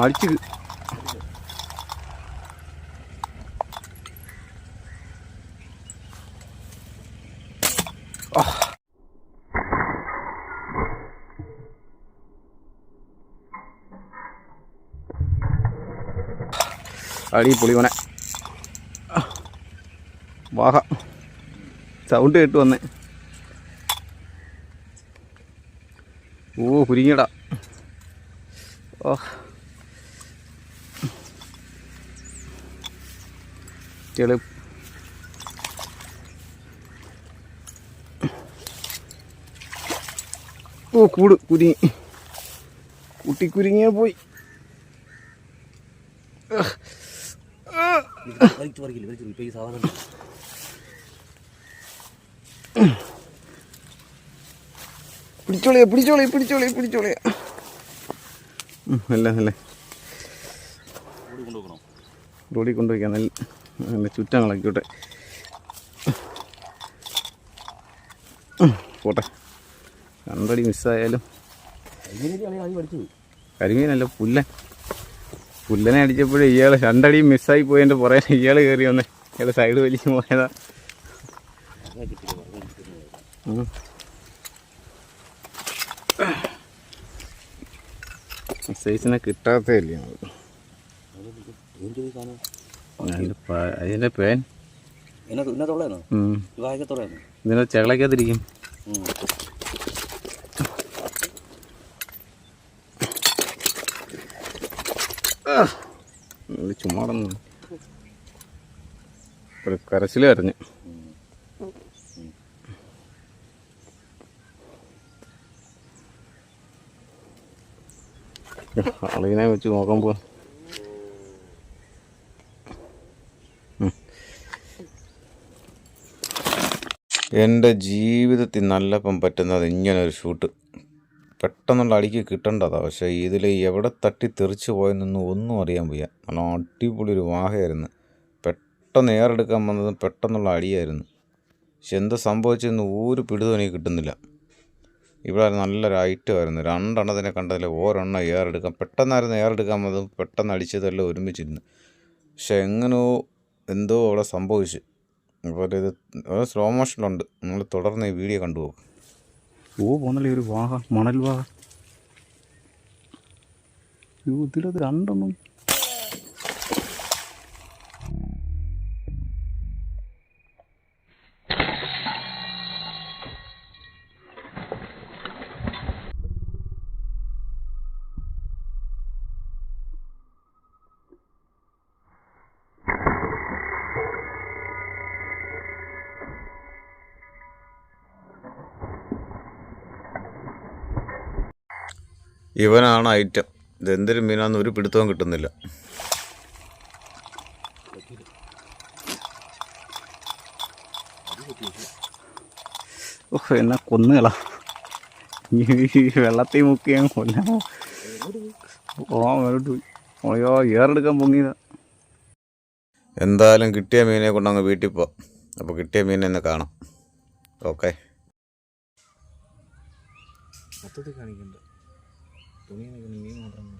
അടിച്ച് അടി പൊളിവനെ വാഹ. സൗണ്ട് കേട്ട് വന്നേ. ഓ കുരുങ്ങിയടാ. ഓ. ചെളു ഓ കൂട് കുരുങ്ങി. കുട്ടി കുരുങ്ങിയ പോയി. പിടിച്ചോളിയ പിടിച്ചോളിയ പിടിച്ചോളിയ പിടിച്ചോളിയ. അല്ല അല്ലേ. റോഡിൽ കൊണ്ടുപോയിക്കാൻ നല്ല നല്ല ചുറ്റങ്ങളാക്കിയോട്ടെ പോട്ടെ. രണ്ടടി മിസ്സായാലും. കരിമീനല്ല പുല്ലൻ. പുല്ലനെ അടിച്ചപ്പോഴേ ഇയാൾ രണ്ടടി മിസ്സായി പോയതിന്റെ പുറകെ ഇയാൾ കയറി വന്നേ. ഇയാൾ സൈഡ് വലിച്ചു പോയതാ. സൈസിനെ കിട്ടാത്തതല്ലേ നമുക്ക് അതിന്റെ പേൻ. ഇതിനെ ചെകളയ്ക്കാതിരിക്കും ചുമ്മാടന്നു ഒരു കരച്ചിൽ കരഞ്ഞ്. ആളിനെ വെച്ച് നോക്കുമ്പോൾ എന്റെ ജീവിതത്തിൽ നല്ലപ്പം പറ്റുന്നത് ഇങ്ങനൊരു ഷൂട്ട്. പെട്ടെന്നുള്ള അടിക്ക് കിട്ടേണ്ടതാണ് പക്ഷേ ഇതിൽ എവിടെ തട്ടി തെറിച്ച് പോയെന്നൊന്നും ഒന്നും അറിയാൻ വയ്യ. നല്ല അടിപൊളി ഒരു വാഹയായിരുന്നു പെട്ടെന്ന് ഏറെടുക്കാൻ വന്നതും പെട്ടെന്നുള്ള അടിയായിരുന്നു. പക്ഷെ എന്താ സംഭവിച്ചതെന്ന് ഒരു പിടുത്തം എനിക്ക് കിട്ടുന്നില്ല. ഇവിടെ നല്ലൊരു ഐറ്റമായിരുന്നു രണ്ടെണ്ണത്തിനെ കണ്ടതിൽ ഒരെണ്ണം ഏറെടുക്കാൻ പെട്ടെന്നായിരുന്നു ഏറെടുക്കാൻ വന്നതും പെട്ടെന്ന് അടിച്ചതെല്ലാം ഒരുമിച്ചിരുന്നു. പക്ഷെ എങ്ങനെയോ എന്തോ അവിടെ സംഭവിച്ചു. അപ്പോൾ ഇത് സ്ലോ മോഷനിലുണ്ട് നിങ്ങൾ തുടർന്ന് ഈ വീഡിയോ കണ്ടുപോകും ഓ പോന്നല്ലേ ഒരു വാഹ മണൽ വാഹ. ഇതിലത് രണ്ടെണ്ണം. ഇവനാണ് ഐറ്റം. ഇതെന്തൊരു മീനാന്ന് ഒരു പിടുത്തവും കിട്ടുന്നില്ല. ഓഹ് എന്നെ കൊന്നുകളാ. ഈ വെള്ളത്തിൽ മുക്കി ഞാൻ കൊല്ലാം. ഓ ഏറെടുക്കാൻ പൊങ്ങിയതാ. എന്തായാലും കിട്ടിയ മീനെ കൊണ്ട് അങ്ങ് വീട്ടിൽ പോ. അപ്പോൾ കിട്ടിയ മീനെ ഒന്ന് കാണാം. ഓക്കെ. മൊത്തത്തിൽ കാണിക്കണ്ട துணி துணியும் மாற்றம்